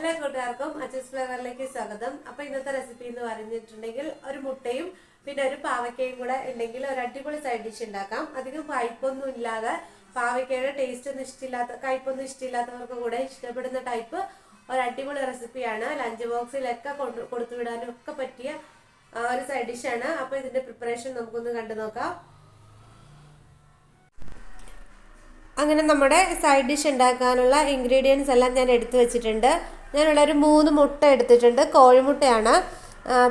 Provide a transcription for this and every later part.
എല്ലാ കൂട്ടുകാർക്കും അച്ചസ് ഫ്ലേവറിലേക്ക് സ്വാഗതം. അപ്പൊ ഇന്നത്തെ റെസിപ്പി എന്ന് പറഞ്ഞിട്ടുണ്ടെങ്കിൽ ഒരു മുട്ടയും പിന്നെ ഒരു പാവയ്ക്കയും കൂടെ ഉണ്ടെങ്കിൽ ഒരു അടിപൊളി സൈഡ് ഡിഷ് ഉണ്ടാക്കാം. അധികം കയ്പൊന്നും ഇല്ലാതെ പാവയ്ക്കയുടെ ടേസ്റ്റ് ഒന്നും ഇഷ്ടമില്ലാത്ത കയ്പൊന്നും ഇഷ്ടമില്ലാത്തവർക്ക് കൂടെ ഇഷ്ടപ്പെടുന്ന ടൈപ്പ് ഒരു അടിപൊളി റെസിപ്പിയാണ് ലഞ്ച് ബോക്സിലൊക്കെ കൊണ്ട് കൊടുത്തു വിടാനും ഒക്കെ പറ്റിയ ഒരു സൈഡ് ഡിഷ് ആണ്. അപ്പൊ ഇതിന്റെ പ്രിപ്പറേഷൻ നമുക്കൊന്ന് കണ്ടു നോക്കാം. അങ്ങനെ നമ്മുടെ സൈഡ് ഡിഷ് ഉണ്ടാക്കാനുള്ള ഇൻഗ്രീഡിയൻസ് എല്ലാം ഞാൻ എടുത്തു വെച്ചിട്ടുണ്ട്. ഞാനുള്ള ഒരു മൂന്ന് മുട്ട എടുത്തിട്ടുണ്ട്. കോഴിമുട്ടയാണ്.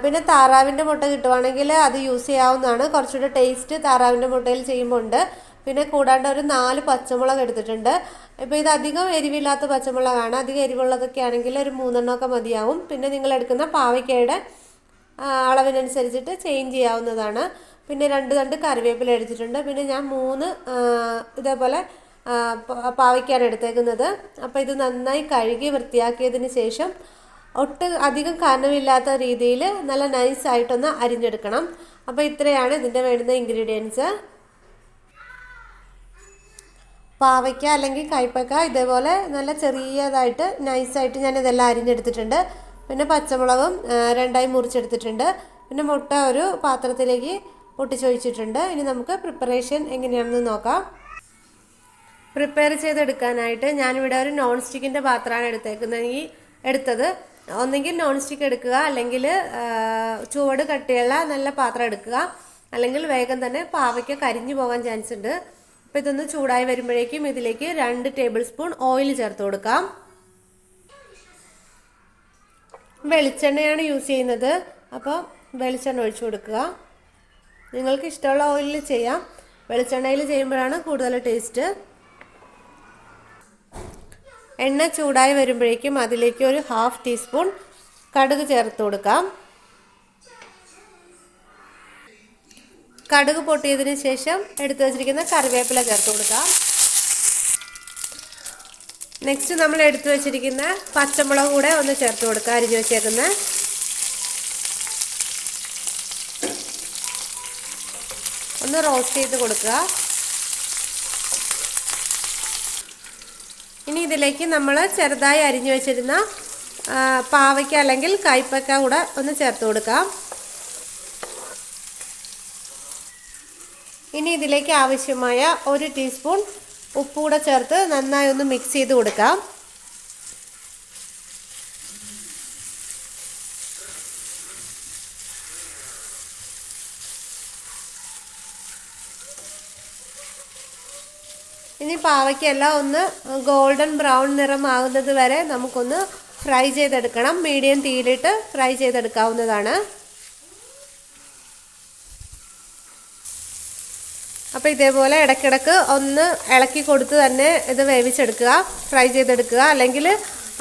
പിന്നെ താറാവിന്റെ മുട്ട കിട്ടുവാണെങ്കിൽ അത് യൂസ് ചെയ്യാവുന്നതാണ്. കുറച്ചുകൂടെ ടേസ്റ്റ് താറാവിന്റെ മുട്ടയിൽ ചെയ്യുമ്പോൾ ഉണ്ട് പിന്നെ കൂടാണ്ട് ഒരു നാല് പച്ചമുളക് എടുത്തിട്ടുണ്ട്. ഇപ്പോൾ ഇത് അധികം എരിവില്ലാത്ത പച്ചമുളകാണ്. അധികം എരിവുള്ളതൊക്കെ ആണെങ്കിൽ ഒരു മൂന്നെണ്ണമൊക്കെ മതിയാവും. പിന്നെ നിങ്ങൾ എടുക്കുന്ന പാവയ്ക്കയുടെ അളവിനനുസരിച്ചിട്ട് ചേഞ്ച് ചെയ്യാവുന്നതാണ്. പിന്നെ രണ്ട് രണ്ട് കറിവേപ്പില എടുത്തിട്ടുണ്ട്. പിന്നെ ഞാൻ മൂന്ന് ഇതേപോലെ പാവയ്ക്കാണ് എടുത്തേക്കുന്നത്. അപ്പോൾ ഇത് നന്നായി കഴുകി വൃത്തിയാക്കിയതിന് ശേഷം ഒട്ട് അധികം കനമില്ലാത്ത രീതിയിൽ നല്ല നൈസായിട്ടൊന്ന് അരിഞ്ഞെടുക്കണം. അപ്പോൾ ഇത്രയാണ് ഇതിന്റെ വേണ്ടുന്ന ഇൻഗ്രീഡിയൻസ് പാവയ്ക്ക അല്ലെങ്കിൽ കൈപ്പയ്ക്ക ഇതേപോലെ നല്ല ചെറിയതായിട്ട് നൈസായിട്ട് ഞാൻ ഇതെല്ലാം അരിഞ്ഞെടുത്തിട്ടുണ്ട്. പിന്നെ പച്ചമുളകും രണ്ടായി മുറിച്ചെടുത്തിട്ടുണ്ട്. പിന്നെ മുട്ട ഒരു പാത്രത്തിലേക്ക് പൊട്ടിച്ചൊഴിച്ചിട്ടുണ്ട്. ഇനി നമുക്ക് പ്രിപ്പറേഷൻ എങ്ങനെയാണെന്ന് നോക്കാം. പ്രിപ്പയർ ചെയ്തെടുക്കാനായിട്ട് ഞാനിവിടെ ഒരു നോൺ സ്റ്റിക്കിന്റെ പാത്രമാണ് എടുത്തേക്കുന്നത്. ഈ എടുത്തത്. ഒന്നെങ്കിൽ നോൺ സ്റ്റിക്ക് എടുക്കുക. അല്ലെങ്കിൽ ചുവട് കട്ടിയുള്ള നല്ല പാത്രം എടുക്കുക. അല്ലെങ്കിൽ വേഗം തന്നെ പാവയ്ക്ക് കരിഞ്ഞു പോകാൻ ചാൻസ് ഉണ്ട്. അപ്പോൾ ഇതൊന്ന് ചൂടായി വരുമ്പോഴേക്കും ഇതിലേക്ക് രണ്ട് ടേബിൾ സ്പൂൺ ഓയിൽ ചേർത്ത് കൊടുക്കാം. വെളിച്ചെണ്ണയാണ് യൂസ് ചെയ്യുന്നത്. അപ്പോൾ വെളിച്ചെണ്ണ ഒഴിച്ചു കൊടുക്കുക. നിങ്ങൾക്ക് ഇഷ്ടമുള്ള ഓയിലിൽ ചെയ്യാം. വെളിച്ചെണ്ണയിൽ ചെയ്യുമ്പോഴാണ് കൂടുതൽ ടേസ്റ്റ് എണ്ണ ചൂടായി വരുമ്പോഴേക്കും അതിലേക്ക് ഒരു ഹാഫ് ടീസ്പൂൺ കടുക് ചേർത്ത് കൊടുക്കാം. കടുക് പൊട്ടിയതിന് ശേഷം എടുത്തു വച്ചിരിക്കുന്ന കറിവേപ്പില ചേർത്ത് കൊടുക്കാം. നെക്സ്റ്റ് നമ്മൾ എടുത്തു വച്ചിരിക്കുന്ന പച്ചമുളക് കൂടെ ഒന്ന് ചേർത്ത് കൊടുക്കുക അരിഞ്ഞു വെച്ചേക്കുന്ന. ഒന്ന് റോസ്റ്റ് ചെയ്ത് കൊടുക്കുക. ഇനി ഇതിലേക്ക് നമ്മൾ ചെറുതായി അരിഞ്ഞു വെച്ചിരുന്ന പാവയ്ക്ക അല്ലെങ്കിൽ കയ്പ്പക്ക കൂടെ ഒന്ന് ചേർത്ത് കൊടുക്കാം. ഇനി ഇതിലേക്ക് ആവശ്യമായ ഒരു ടീസ്പൂൺ ഉപ്പ് കൂടെ ചേർത്ത് നന്നായി ഒന്ന് മിക്സ് ചെയ്ത് കൊടുക്കാം. ഇനി പാവയ്ക്കെല്ലാം ഒന്ന് ഗോൾഡൻ ബ്രൗൺ നിറമാകുന്നത് വരെ നമുക്കൊന്ന് ഫ്രൈ ചെയ്തെടുക്കണം. മീഡിയം തീയിലിട്ട് ഫ്രൈ ചെയ്തെടുക്കാവുന്നതാണ്. അപ്പോൾ ഇതേപോലെ ഇടയ്ക്കിടയ്ക്ക് ഒന്ന് ഇളക്കി കൊടുത്ത് തന്നെ ഇത് വേവിച്ചെടുക്കുക ഫ്രൈ ചെയ്തെടുക്കുക. അല്ലെങ്കിൽ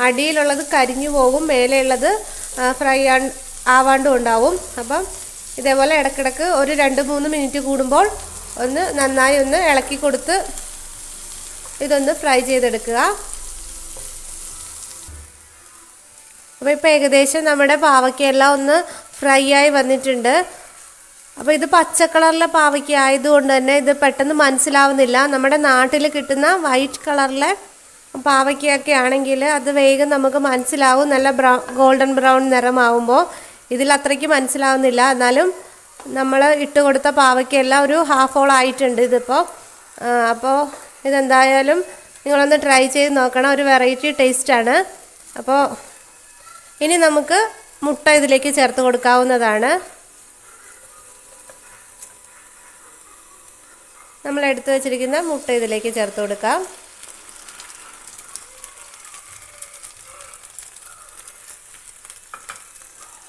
അടിയിലുള്ളത് കരിഞ്ഞു പോകും മേലെയുള്ളത് ഫ്രൈ ആവാണ്ടും ഉണ്ടാവും. അപ്പം ഇതേപോലെ ഇടയ്ക്കിടയ്ക്ക് ഒരു രണ്ട് മൂന്ന് മിനിറ്റ് കൂടുമ്പോൾ ഒന്ന് നന്നായി ഒന്ന് ഇളക്കി കൊടുത്ത് ഇതൊന്ന് ഫ്രൈ ചെയ്തെടുക്കുക. അപ്പോൾ ഇപ്പോൾ ഏകദേശം നമ്മുടെ പാവയ്ക്കെല്ലാം ഒന്ന് ഫ്രൈ ആയി വന്നിട്ടുണ്ട്. അപ്പോൾ ഇത് പച്ച കളറിലെ പാവയ്ക്ക ആയതുകൊണ്ട് തന്നെ ഇത് പെട്ടെന്ന് മനസ്സിലാവുന്നില്ല. നമ്മുടെ നാട്ടിൽ കിട്ടുന്ന വൈറ്റ് കളറിലെ പാവയ്ക്കൊക്കെ ആണെങ്കിൽ അത് വേഗം നമുക്ക് മനസ്സിലാവും. നല്ല ബ്രൗ ഗോൾഡൻ ബ്രൗൺ നിറമാവുമ്പോൾ ഇതിൽ അത്രയ്ക്ക് മനസ്സിലാവുന്നില്ല. എന്നാലും നമ്മൾ ഇട്ട് കൊടുത്ത പാവയ്ക്കെല്ലാം ഒരു ഹാഫ് ഓൾ ആയിട്ടുണ്ട് ഇതിപ്പോൾ. അപ്പോൾ ഇതെന്തായാലും നിങ്ങളൊന്ന് ട്രൈ ചെയ്ത് നോക്കണം. ഒരു വെറൈറ്റി ടേസ്റ്റാണ് അപ്പോൾ ഇനി നമുക്ക് മുട്ട ഇതിലേക്ക് ചേർത്ത് കൊടുക്കാവുന്നതാണ്. നമ്മൾ എടുത്തു വച്ചിരിക്കുന്ന മുട്ട ഇതിലേക്ക് ചേർത്ത് കൊടുക്കാം.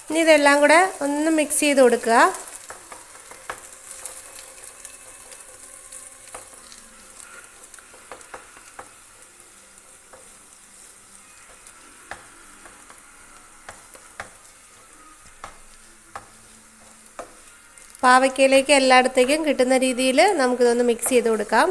ഇനി ഇതെല്ലാം കൂടെ ഒന്ന് മിക്സ് ചെയ്ത് കൊടുക്കുക. പാവയ്ക്കയിലേക്ക് എല്ലായിടത്തേക്കും കിട്ടുന്ന രീതിയിൽ നമുക്കിതൊന്ന് മിക്സ് ചെയ്ത് കൊടുക്കാം.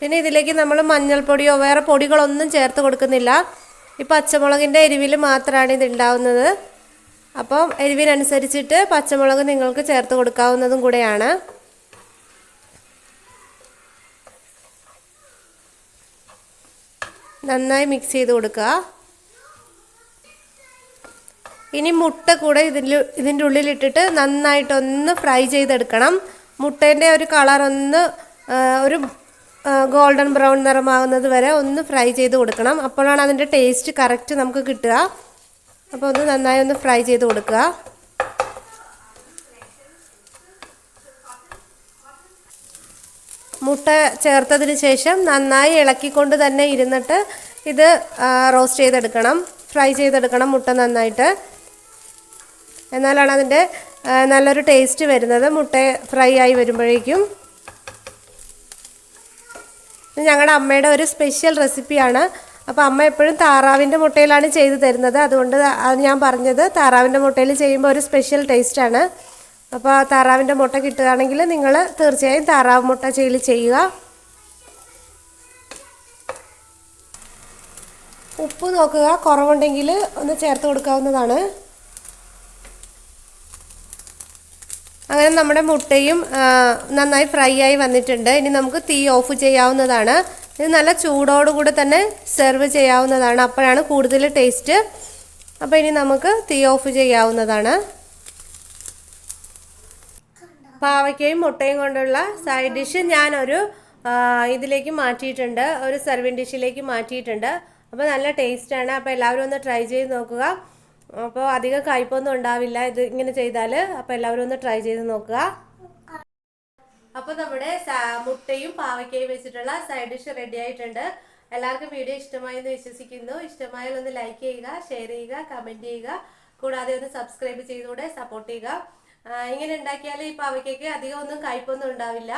പിന്നെ ഇതിലേക്ക് നമ്മൾ മഞ്ഞൾപ്പൊടിയോ വേറെ പൊടികളൊന്നും ചേർത്ത് കൊടുക്കുന്നില്ല. ഈ പച്ചമുളകിന്റെ എരിവിൽ മാത്രമാണ് ഇത് ഉണ്ടാവുന്നത്. അപ്പം എരിവിനനുസരിച്ചിട്ട് പച്ചമുളക് നിങ്ങൾക്ക് ചേർത്ത് കൊടുക്കാവുന്നതും കൂടെയാണ്. നന്നായി മിക്സ് ചെയ്ത് കൊടുക്കുക. ഇനി മുട്ട കൂടെ ഇതിൽ ഇതിന്റെ ഉള്ളിലിട്ടിട്ട് നന്നായിട്ടൊന്ന് ഫ്രൈ ചെയ്തെടുക്കണം. മുട്ടേന്റെ ഒരു കളർ ഒന്ന് ഒരു ഗോൾഡൻ ബ്രൗൺ നിറമാകുന്നത് വരെ ഒന്ന് ഫ്രൈ ചെയ്ത് കൊടുക്കണം. അപ്പോഴാണ് അതിന്റെ ടേസ്റ്റ് കറക്റ്റ് നമുക്ക് കിട്ടുക. അപ്പോൾ ഒന്ന് നന്നായി ഒന്ന് ഫ്രൈ ചെയ്ത് കൊടുക്കുക. മുട്ട ചേർത്തതിന് ശേഷം നന്നായി ഇളക്കിക്കൊണ്ട് തന്നെ ഇരുന്നിട്ട് ഇത് റോസ്റ്റ് ചെയ്തെടുക്കണം. ഫ്രൈ ചെയ്തെടുക്കണം മുട്ട നന്നായിട്ട്. എന്നാലാണ് അതിന്റെ നല്ലൊരു ടേസ്റ്റ് വരുന്നത്. മുട്ട ഫ്രൈ ആയി വരുമ്പോഴേക്കും. ഞങ്ങളുടെ അമ്മയുടെ ഒരു സ്പെഷ്യൽ റെസിപ്പിയാണ് അപ്പോൾ അമ്മ എപ്പോഴും താറാവിന്റെ മുട്ടയിലാണ് ചെയ്തു തരുന്നത്. അതുകൊണ്ട് ഞാൻ പറഞ്ഞത് താറാവിന്റെ മുട്ടയിൽ ചെയ്യുമ്പോൾ ഒരു സ്പെഷ്യൽ ടേസ്റ്റാണ് അപ്പോൾ ആ താറാവിന്റെ മുട്ട കിട്ടുകയാണെങ്കിൽ നിങ്ങൾ തീർച്ചയായും താറാവ് മുട്ട ചെയ്യൽ ചെയ്യുക. ഉപ്പ് നോക്കുക. കുറവുണ്ടെങ്കിൽ ഒന്ന് ചേർത്ത് കൊടുക്കാവുന്നതാണ്. അങ്ങനെ നമ്മുടെ മുട്ടയും നന്നായി ഫ്രൈ ആയി വന്നിട്ടുണ്ട്. ഇനി നമുക്ക് തീ ഓഫ് ചെയ്യാവുന്നതാണ്. ഇത് നല്ല ചൂടോടുകൂടെ തന്നെ സെർവ് ചെയ്യാവുന്നതാണ്. അപ്പോഴാണ് കൂടുതൽ ടേസ്റ്റ്. അപ്പോൾ ഇനി നമുക്ക് തീ ഓഫ് ചെയ്യാവുന്നതാണ്. പാവയ്ക്കയും മുട്ടയും കൊണ്ടുള്ള സൈഡ് ഡിഷ് ഞാനൊരു ഇതിലേക്ക് മാറ്റിയിട്ടുണ്ട്. ഒരു സെർവിങ് ഡിഷിലേക്ക് മാറ്റിയിട്ടുണ്ട്. അപ്പോൾ നല്ല ടേസ്റ്റ് ആണ്. അപ്പോൾ എല്ലാവരും ഒന്ന് ട്രൈ ചെയ്ത് നോക്കുക. അപ്പോൾ അധികം കയ്പൊന്നും ഉണ്ടാവില്ല. ഇത് ഇങ്ങനെ ചെയ്താൽ അപ്പോൾ എല്ലാവരും ഒന്ന് ട്രൈ ചെയ്ത് നോക്കുക. അപ്പോൾ നമ്മുടെ മുട്ടയും പാവയ്ക്കയും വെച്ചിട്ടുള്ള സൈഡ് ഡിഷ് റെഡി ആയിട്ടുണ്ട്. എല്ലാവർക്കും വീഡിയോ ഇഷ്ടമായി എന്ന് വിശ്വസിക്കുന്നു. ഇഷ്ടമായാൽ ഒന്ന് ലൈക്ക് ചെയ്യുക ഷെയർ ചെയ്യുക കമന്റ് ചെയ്യുക. കൂടാതെ ഒന്ന് സബ്സ്ക്രൈബ് ചെയ്തുകൂടെ സപ്പോർട്ട് ചെയ്യുക. ഇങ്ങനെ ഉണ്ടാക്കിയാൽ ഈ പവയ്ക്കൊക്കെ അധികം ഒന്നും കയ്പൊന്നും ഉണ്ടാവില്ല.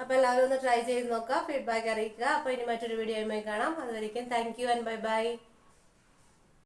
അപ്പോൾ എല്ലാവരും ഒന്ന് ട്രൈ ചെയ്ത് നോക്കുക ഫീഡ്ബാക്ക് അറിയിക്കുക. അപ്പോൾ ഇനി മറ്റൊരു വീഡിയോയുമായി കാണാം. അതുവരെയും thank you and bye bye